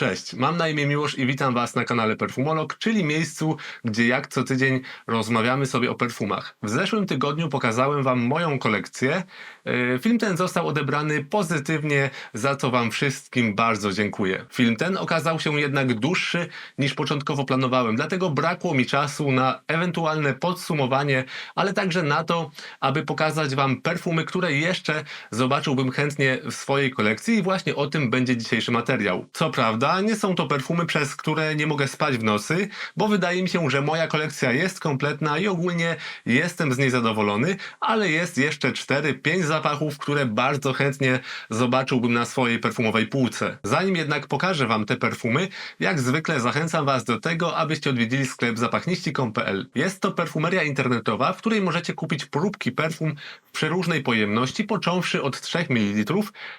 Cześć, mam na imię Miłosz i witam Was na kanale Perfumolog, czyli miejscu, gdzie jak co tydzień rozmawiamy sobie o perfumach. W zeszłym tygodniu pokazałem Wam moją kolekcję. Yy, Film ten został odebrany pozytywnie, za co Wam wszystkim bardzo dziękuję. Film ten okazał się jednak dłuższy niż początkowo planowałem, dlatego brakło mi czasu na ewentualne podsumowanie, ale także na to, aby pokazać Wam perfumy, które jeszcze zobaczyłbym chętnie w swojej kolekcji i właśnie o tym będzie dzisiejszy materiał. Co prawda, nie są to perfumy, przez które nie mogę spać w nocy, bo wydaje mi się, że moja kolekcja jest kompletna i ogólnie jestem z niej zadowolony, ale jest jeszcze 4-5 zapachów, które bardzo chętnie zobaczyłbym na swojej perfumowej półce. Zanim jednak pokażę Wam te perfumy, jak zwykle zachęcam Was do tego, abyście odwiedzili sklep zapachniści.com.pl. Jest to perfumeria internetowa, w której możecie kupić próbki perfum w przeróżnej pojemności, począwszy od 3 ml,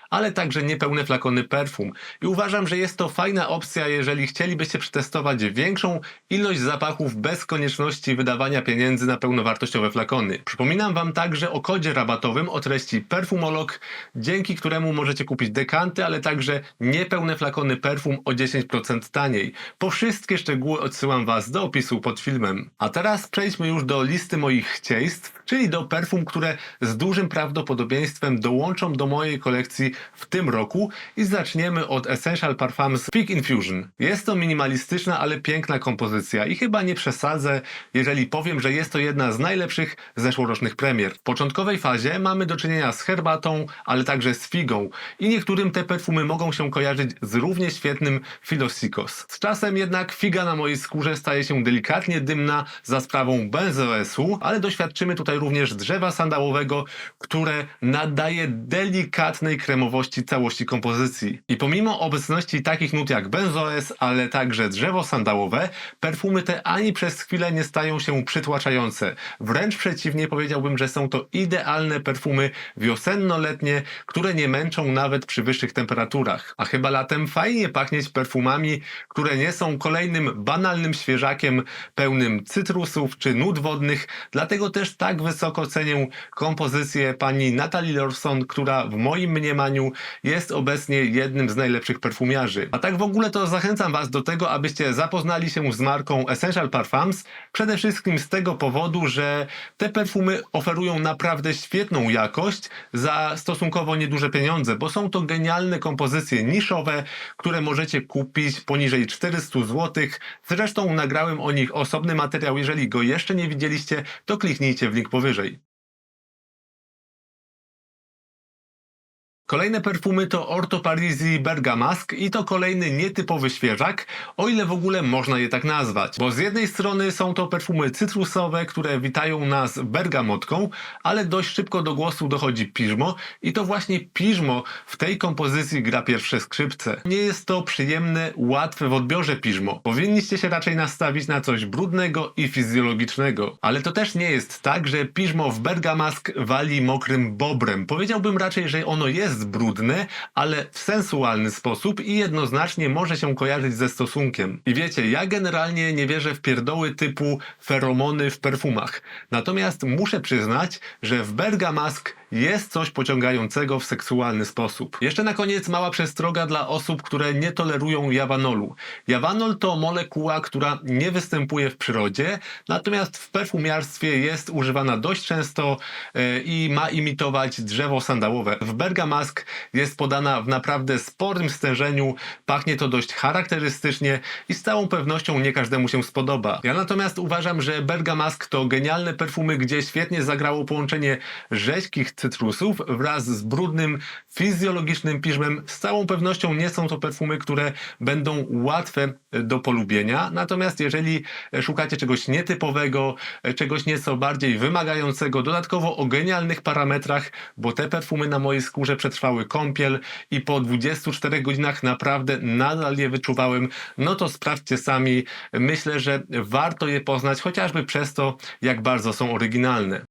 ale także niepełne flakony perfum. I uważam, że jest to fajna opcja, jeżeli chcielibyście przetestować większą ilość zapachów bez konieczności wydawania pieniędzy na pełnowartościowe flakony. Przypominam Wam także o kodzie rabatowym o treści Perfumolog, dzięki któremu możecie kupić dekanty, ale także niepełne flakony perfum o 10% taniej. Po wszystkie szczegóły odsyłam Was do opisu pod filmem. A teraz przejdźmy już do listy moich chcieństw, czyli do perfum, które z dużym prawdopodobieństwem dołączą do mojej kolekcji w tym roku i zaczniemy od Essential Parfums Peak Infusion. Jest to minimalistyczna, ale piękna kompozycja i chyba nie przesadzę, jeżeli powiem, że jest to jedna z najlepszych zeszłorocznych premier. W początkowej fazie mamy do czynienia z herbatą, ale także z figą i niektórym te perfumy mogą się kojarzyć z równie świetnym Philosykos. Z czasem jednak figa na mojej skórze staje się delikatnie dymna za sprawą benzoesu, ale doświadczymy tutaj również drzewa sandałowego, które nadaje delikatnej kremowości całości kompozycji. I pomimo obecności takich nut jak benzoes, ale także drzewo sandałowe, perfumy te ani przez chwilę nie stają się przytłaczające. Wręcz przeciwnie powiedziałbym, że są to idealne perfumy wiosenno-letnie, które nie męczą nawet przy wyższych temperaturach. A chyba latem fajnie pachnieć perfumami, które nie są kolejnym banalnym świeżakiem pełnym cytrusów czy nut wodnych, dlatego też tak wysoko cenię kompozycję pani Natalie Lorson, która w moim mniemaniu jest obecnie jednym z najlepszych perfumiarzy. A tak w ogóle to zachęcam Was do tego, abyście zapoznali się z marką Essential Parfums, przede wszystkim z tego powodu, że te perfumy oferują naprawdę świetną jakość za stosunkowo nieduże pieniądze, bo są to genialne kompozycje niszowe, które możecie kupić poniżej 400 zł. Zresztą nagrałem o nich osobny materiał, jeżeli go jeszcze nie widzieliście, to kliknijcie w link powyżej. Kolejne perfumy to Orto Parisi Bergamask i to kolejny nietypowy świeżak, o ile w ogóle można je tak nazwać. Bo z jednej strony są to perfumy cytrusowe, które witają nas bergamotką, ale dość szybko do głosu dochodzi piżmo i to właśnie piżmo w tej kompozycji gra pierwsze skrzypce. Nie jest to przyjemne, łatwe w odbiorze piżmo. Powinniście się raczej nastawić na coś brudnego i fizjologicznego. Ale to też nie jest tak, że piżmo w Bergamask wali mokrym bobrem. Powiedziałbym raczej, że ono jest brudne, ale w sensualny sposób i jednoznacznie może się kojarzyć ze stosunkiem. I wiecie, ja generalnie nie wierzę w pierdoły typu feromony w perfumach. Natomiast muszę przyznać, że w Bergamask jest coś pociągającego w seksualny sposób. Jeszcze na koniec mała przestroga dla osób, które nie tolerują jawanolu. Jawanol to molekuła, która nie występuje w przyrodzie, natomiast w perfumiarstwie jest używana dość często e, i ma imitować drzewo sandałowe. W Bergamask jest podana w naprawdę sporym stężeniu, pachnie to dość charakterystycznie i z całą pewnością nie każdemu się spodoba. Ja natomiast uważam, że Bergamask to genialne perfumy, gdzie świetnie zagrało połączenie rzeźkich cytrusów wraz z brudnym, fizjologicznym piżmem. Z całą pewnością nie są to perfumy, które będą łatwe do polubienia. Natomiast jeżeli szukacie czegoś nietypowego, czegoś nieco bardziej wymagającego, dodatkowo o genialnych parametrach, bo te perfumy na mojej skórze przetrwały kąpiel i po 24 godzinach naprawdę nadal je wyczuwałem, no to sprawdźcie sami. Myślę, że warto je poznać chociażby przez to, jak bardzo są oryginalne.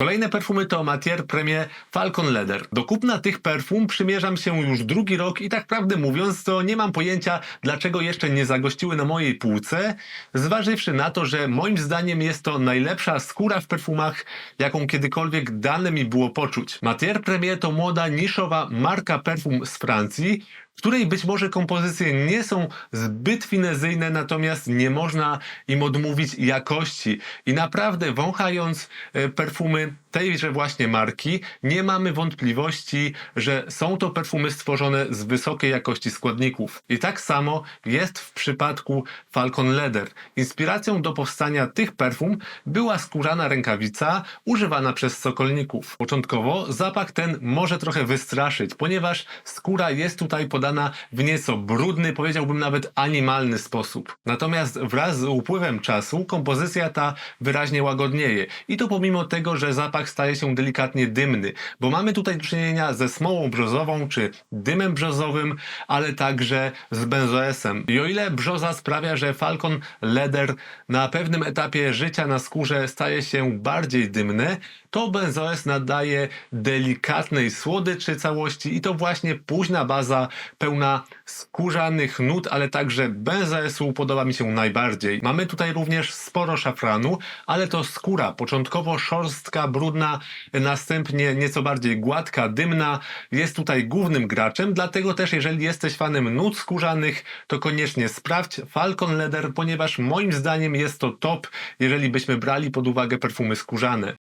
Kolejne perfumy to Matier Premier Falcon Leather. Do kupna tych perfum przymierzam się już drugi rok i tak prawdę mówiąc, to nie mam pojęcia, dlaczego jeszcze nie zagościły na mojej półce, zważywszy na to, że moim zdaniem jest to najlepsza skóra w perfumach, jaką kiedykolwiek dane mi było poczuć. Matier Premier to młoda, niszowa marka perfum z Francji, której być może kompozycje nie są zbyt finezyjne, natomiast nie można im odmówić jakości. I naprawdę wąchając e, perfumy tejże właśnie marki, nie mamy wątpliwości, że są to perfumy stworzone z wysokiej jakości składników. I tak samo jest w przypadku Falcon Leather. Inspiracją do powstania tych perfum była skórzana rękawica używana przez sokolników. Początkowo zapach ten może trochę wystraszyć, ponieważ skóra jest tutaj podana w nieco brudny, powiedziałbym nawet animalny sposób. Natomiast wraz z upływem czasu kompozycja ta wyraźnie łagodnieje. I to pomimo tego, że zapach staje się delikatnie dymny, bo mamy tutaj do czynienia ze smołą brzozową czy dymem brzozowym, ale także z benzoesem. I o ile brzoza sprawia, że Falcon Leather na pewnym etapie życia na skórze staje się bardziej dymny, to benzoes nadaje delikatnej słodyczy całości i to właśnie późna baza pełna skórzanych nut, ale także benzoesu podoba mi się najbardziej. Mamy tutaj również sporo szafranu, ale to skóra, początkowo szorstka, brudna, następnie nieco bardziej gładka, dymna, jest tutaj głównym graczem, dlatego też jeżeli jesteś fanem nut skórzanych, to koniecznie sprawdź Falcon Leather, ponieważ moim zdaniem jest to top, jeżeli byśmy brali pod uwagę perfumy skórzane.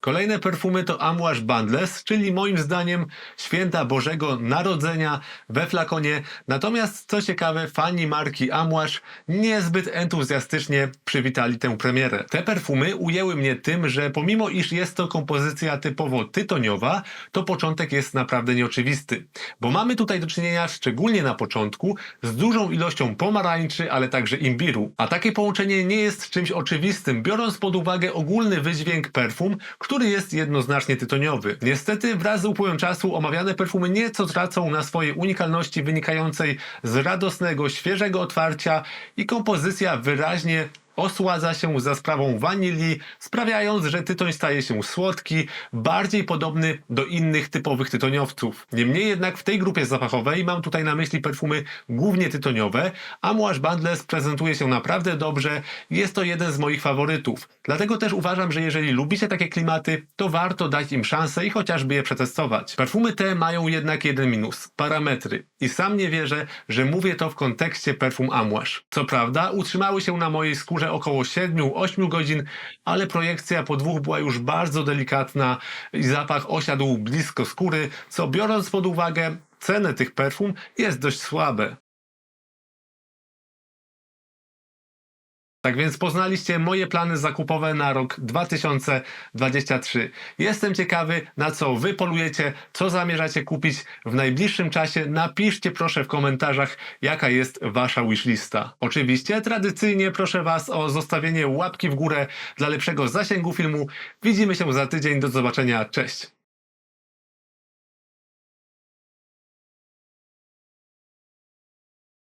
Kolejne perfumy to Amouage Bundles, czyli moim zdaniem święta Bożego Narodzenia we flakonie. Natomiast co ciekawe, fani marki Amouage niezbyt entuzjastycznie przywitali tę premierę. Te perfumy ujęły mnie tym, że pomimo iż jest to kompozycja typowo tytoniowa, to początek jest naprawdę nieoczywisty. Bo mamy tutaj do czynienia, szczególnie na początku, z dużą ilością pomarańczy, ale także imbiru. A takie połączenie nie jest czymś oczywistym, biorąc pod uwagę ogólny wydźwięk perfum, który jest jednoznacznie tytoniowy. Niestety wraz z upływem czasu omawiane perfumy nieco tracą na swojej unikalności wynikającej z radosnego, świeżego otwarcia i kompozycja wyraźnie osładza się za sprawą wanilii, sprawiając, że tytoń staje się słodki, bardziej podobny do innych typowych tytoniowców. Niemniej jednak w tej grupie zapachowej mam tutaj na myśli perfumy głównie tytoniowe, a Mouage prezentuje się naprawdę dobrze, jest to jeden z moich faworytów. Dlatego też uważam, że jeżeli lubicie takie klimaty, to warto dać im szansę i chociażby je przetestować. Perfumy te mają jednak jeden minus, parametry. I sam nie wierzę, że mówię to w kontekście perfum Amouage. Co prawda, utrzymały się na mojej skórze około 7-8 godzin, ale projekcja po dwóch była już bardzo delikatna i zapach osiadł blisko skóry, co biorąc pod uwagę cenę tych perfum jest dość słabe. Tak więc poznaliście moje plany zakupowe na rok 2023. Jestem ciekawy, na co wy polujecie, co zamierzacie kupić w najbliższym czasie. Napiszcie proszę w komentarzach, jaka jest wasza wishlista. Oczywiście tradycyjnie proszę was o zostawienie łapki w górę dla lepszego zasięgu filmu. Widzimy się za tydzień. Do zobaczenia. Cześć.